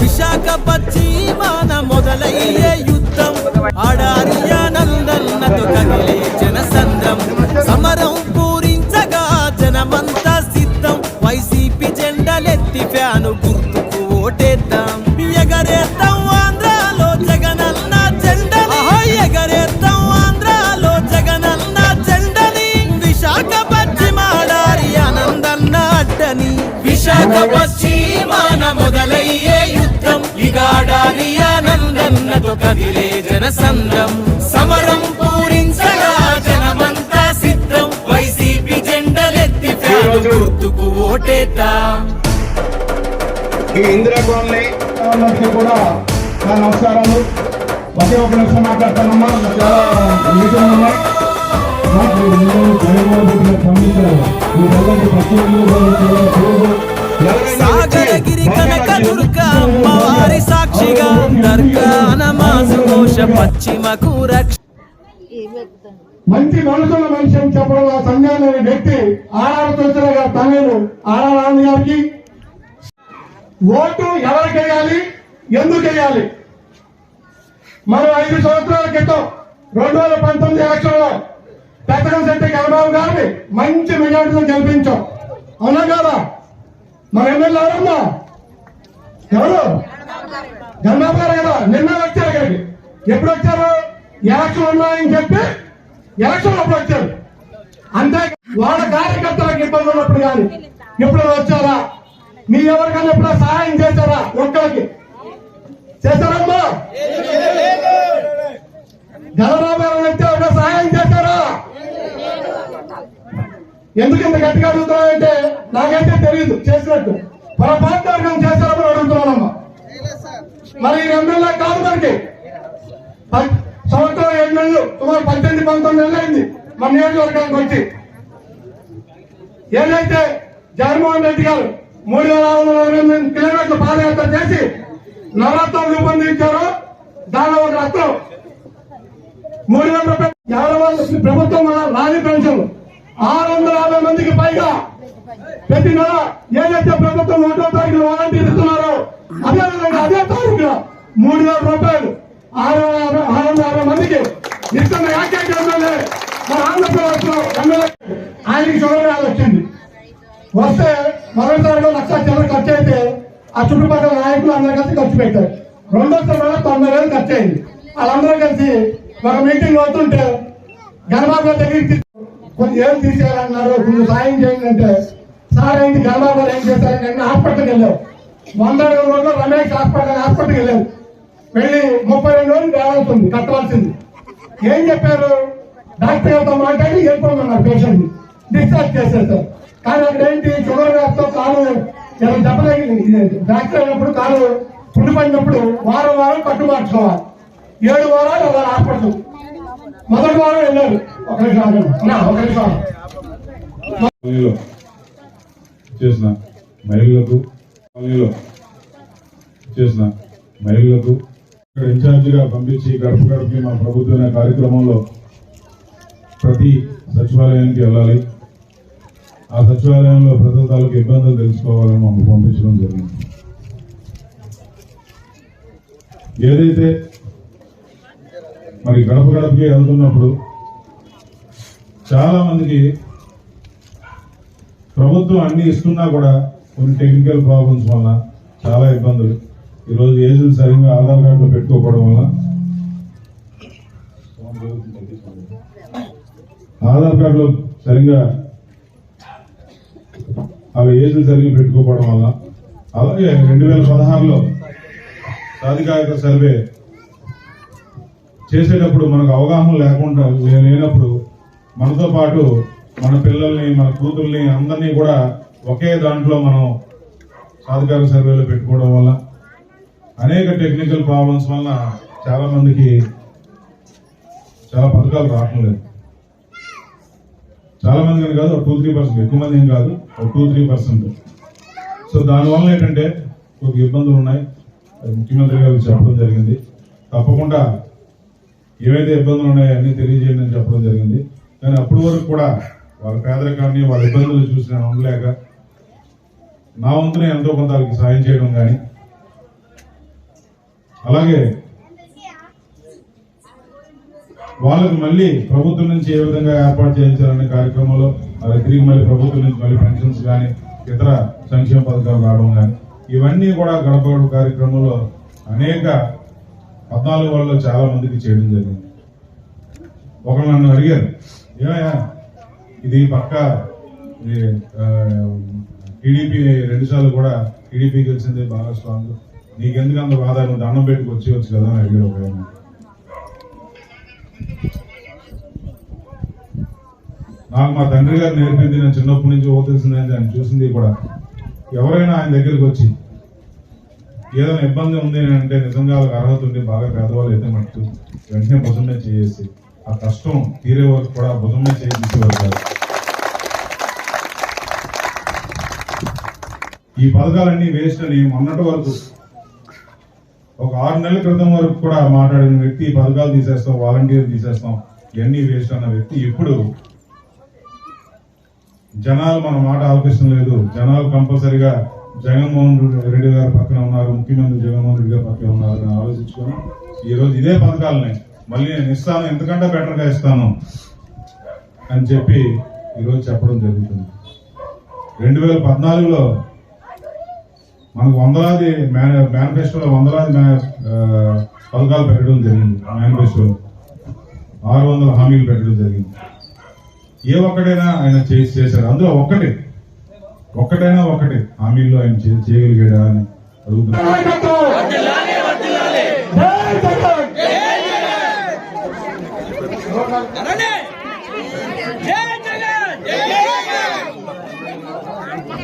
విశాఖపచ్చి మన మొదలయ్యే ఆనందన్నతో కదిలే జనసంద్రం. సమరం పూరించగా జనమంతా సిద్ధం. వైసీపీ జెండలెత్తి ఫ్యాను గుర్తుకు ఓటేద్దాం. ఈ ఇందిరా అందరికీ కూడా నా నమస్కారాలు. ఒకే ఒక నిమిషం మాట్లాడతానమ్మా. మీటింగ్ ఉన్నాయి నాకు జగన్మోహన్ రెడ్డి స్పందించారు. మీ ప్రతి ఒక్కరు సాగరగిరి కనక దుర్గ అమ్మవారి సాక్షిగా దర్గా నమాజ ఘోష పశ్చిమకు రక్ష మంచి మనసుల మనిషి అని చెప్పడం ఆ సంఘాన్ని వ్యక్తి ఆరాధ తొలచల గారి తనయులు ఆరాధ ఆనంద్ గారికి ఓటు ఎవరికి వేయాలి? ఎందుకు వేయాలి? మనం ఐదు సంవత్సరాల క్రితం రెండు వేల పంతొమ్మిది ఎలక్షన్లో పెద్దగం శెట్టి గణబాబు గారిని మంచి మెజార్టీతో గెలిపించాం. అవునా కదా? మన ఎమ్మెల్యే ఎవరమ్మా? ఎవరు? గణబాబు గారు కదా నిన్న వచ్చారు ఇక్కడికి. ఎప్పుడు వచ్చారు? ఎలక్షన్ ఉన్నాయని చెప్పి ఎలక్షన్ అప్పుడు వచ్చారు. అంతే. వాళ్ళ కార్యకర్తలకు ఇబ్బంది ఉన్నప్పుడు కానీ ఎప్పుడు వచ్చారా? మీ ఎవరికైనా ఎప్పుడో సహాయం చేశారా ఒక్కరికి? చేశారమ్మా? గణబాబు గారు వచ్చి ఒక సహాయం చేశారా? ఎందుకు ఇంత గట్టిగా అడుగుతున్నానంటే నాకైతే తెలియదు చేసినట్టు. పొరపాటు వర్గం చేశారని అడుగుతున్నానమ్మా. మరి ఈ ఎమ్మెల్యే కాదు మనకి. సంవత్సరం ఏడు నెలలు సుమారు పద్దెనిమిది పంతొమ్మిది నెలలు అయింది మన నియోజకవర్గానికి వచ్చి. ఏదైతే జగన్మోహన్ రెడ్డి గారు మూడు వేల ఆరు వందల అరవై ఎనిమిది కిలోమీటర్లు పాదయాత్ర చేసి నవరత్నం రూపొందించారో దాని ఒక రత్నం. మూడు వేల రూపాయలు ఎవరి వాళ్ళు ప్రభుత్వం రాని పెన్షన్. ఆరు వందల యాభై మందికి పైగా ప్రతి నెల ఏదైతే ప్రభుత్వం ఒకటో తారీఖున వాలంటీర్ ఇస్తున్నారో అదే విధంగా అదే తారీఖున మూడు వేల రూపాయలు ఆరు ఆరు వందల యాభై మందికి ఇస్తున్న ఏకైక ఎమ్మెల్యే మన ఆంధ్రప్రదేశ్లో ఎమ్మెల్యే ఆయనకి షుగర్ వచ్చింది. వస్తే మొదటిసారిలో లక్ష చిల్లర ఖర్చు అయితే ఆ చుట్టుపక్కల నాయకులు అందరూ కలిసి ఖర్చు పెట్టారు. రెండోసారి వల్ల తొంభై వేలు ఖర్చు అయింది. వాళ్ళందరూ కలిసి ఒక మీటింగ్ అవుతుంటే గణబాబు దగ్గరికి కొన్ని ఏం తీసేయాలన్నారు? కొంచెం సాయం చేయండి అంటే సార్ ఏంటి గణబాబు ఏం చేశారంటే అన్ని హాస్పిటల్కి వెళ్ళారు వంద రోజుల్లో రమేష్ హాస్పిటల్ హాస్పిటల్కి వెళ్ళారు వెళ్ళి ముప్పై రెండు రోజులు బ్యాలెన్స్ ఉంది కట్టవలసింది. ఏం చెప్పారు? డాక్టర్ గారితో మాట్లాడి వెళ్ళిపోమన్నారు పేషెంట్ డిశ్చార్జ్ చేసేసారు కానీ అక్కడ ఏంటి? షుగర్ వ్యాధితో కాలు ఇలా దెబ్బ డాక్టర్ అయినప్పుడు కాలు పుండి పడినప్పుడు వారం వారం కట్టు మార్చుకోవాలి. ఏడు వారాలు అలా హాస్పిటల్. మొదటి వారం వెళ్ళారు. చేసిన మహిళలకు కాలనీలో చేసిన మహిళలకు ఇక్కడ ఇన్ఛార్జిగా పంపించి గడప గడపకి మా ప్రభుత్వం అనే కార్యక్రమంలో ప్రతి సచివాలయానికి వెళ్ళాలి. ఆ సచివాలయంలో ప్రజల తాలూకు ఇబ్బందులు తెలుసుకోవాలని మమ్మల్ని పంపించడం జరిగింది. ఏదైతే మరి గడప గడపకి వెళ్తున్నప్పుడు చాలా మందికి ప్రభుత్వం అన్ని ఇస్తున్నా కూడా కొన్ని టెక్నికల్ ప్రాబ్లమ్స్ వల్ల చాలా ఇబ్బందులు. ఈరోజు ఏజెలు సరిగ్గా ఆధార్ కార్డులో పెట్టుకోకపోవడం వల్ల ఆధార్ కార్డులో సరిగ్గా అవి ఏజ్లు సరిగ్గా పెట్టుకోకపోవడం వల్ల అలాగే రెండు వేల పదహారులో సాధికారిక సర్వే చేసేటప్పుడు మనకు అవగాహన లేక మనతో పాటు మన పిల్లల్ని మన కూతుర్ని అందరినీ కూడా ఒకే దాంట్లో మనం సాధికార సర్వేలో పెట్టుకోవడం వల్ల అనేక టెక్నికల్ ప్రాబ్లమ్స్ వల్ల చాలామందికి చాలా పథకాలు రావటం లేదు. చాలామంది కాదు ఒక టూ త్రీ పర్సెంట్ ఎక్కువ మంది ఏం కాదు ఒక టూ త్రీ పర్సెంట్ సో దానివల్ల ఏంటంటే కొద్ది ఇబ్బందులు ఉన్నాయి. అది ముఖ్యమంత్రి గారికి చెప్పడం జరిగింది. తప్పకుండా ఏవైతే ఇబ్బందులు ఉన్నాయో అన్నీ తెలియజేయండి అని చెప్పడం జరిగింది. కానీ అప్పటి వరకు కూడా వాళ్ళ పేదరికాన్ని వాళ్ళ ఇబ్బందులు చూసి నేను ఉండలేక నా వంతునే ఎంతో కొంత వాళ్ళకి సాయం చేయడం కానీ అలాగే వాళ్ళకి మళ్ళీ ప్రభుత్వం నుంచి ఏ విధంగా ఏర్పాటు చేయించాలనే కార్యక్రమంలో వాళ్ళ తిరిగి మళ్ళీ ప్రభుత్వం నుంచి మళ్ళీ పెన్షన్స్ కానీ ఇతర సంక్షేమ పథకాలు రావడం కానీ ఇవన్నీ కూడా గడప కార్యక్రమంలో అనేక పద్నాలుగు వాళ్ళలో చాలా మందికి చేయడం జరిగింది. ఒకరు నన్ను అడిగారు ఇది పక్క టీడీపీ రెండు సార్లు కూడా టీడీపీ గెలిచింది బాగా స్ట్రాంగ్. నీకెందుకు అంత బాధ నువ్వు దండం పెట్టుకు వచ్చి వచ్చు కదా అని అడిగారు ఒక నాకు మా తండ్రి గారు నేర్పింది నేను చిన్నప్పటి నుంచి ఓ తెలిసింది ఆయన చూసింది కూడా. ఎవరైనా ఆయన దగ్గరికి వచ్చి ఏదైనా ఇబ్బంది ఉంది అంటే నిజంగా వాళ్ళకి అర్హత ఉండి బాగా పేదవాళ్ళు అయితే మట్టు వెంటనే పొద్దున్నే చేసి ఆ కష్టం తీరే వరకు కూడా భుజమే చేయించేవారు కాదు. ఈ పథకాలన్నీ వేస్ట్ అని మొన్నటి వరకు ఒక ఆరు నెలల క్రితం వరకు కూడా మాట్లాడిన వ్యక్తి పథకాలు తీసేస్తాం వాలంటీర్ తీసేస్తాం ఇవన్నీ వేస్ట్ అన్న వ్యక్తి ఇప్పుడు జనాలు మన మాట ఆలకించడం లేదు. జనాలు కంపల్సరిగా జగన్మోహన్ రెడ్డి గారి పక్కన ఉన్నారు ముఖ్యమంత్రి జగన్మోహన్ రెడ్డి గారు పక్కన ఉన్నారు అని ఆలోచించుకొని ఈరోజు ఇదే పథకాలని మళ్ళీ నేను ఇస్తాను ఎంతకంటే బెటర్గా ఇస్తాను అని చెప్పి ఈరోజు చెప్పడం జరుగుతుంది. రెండు వేల పద్నాలుగులో మనకు వందలాది మేనిఫెస్టోలో వందలాది పథకాలు పెట్టడం జరిగింది మేనిఫెస్టో ఆరు వందల హామీలు పెట్టడం జరిగింది. ఏ ఒక్కటైనా ఆయన చేసి చేశాడు. అందులో ఒక్కటి ఒక్కటైనా ఒకటి హామీల్లో ఆయన చేయగలిగాడా అని అడుగుతున్నా ధరణి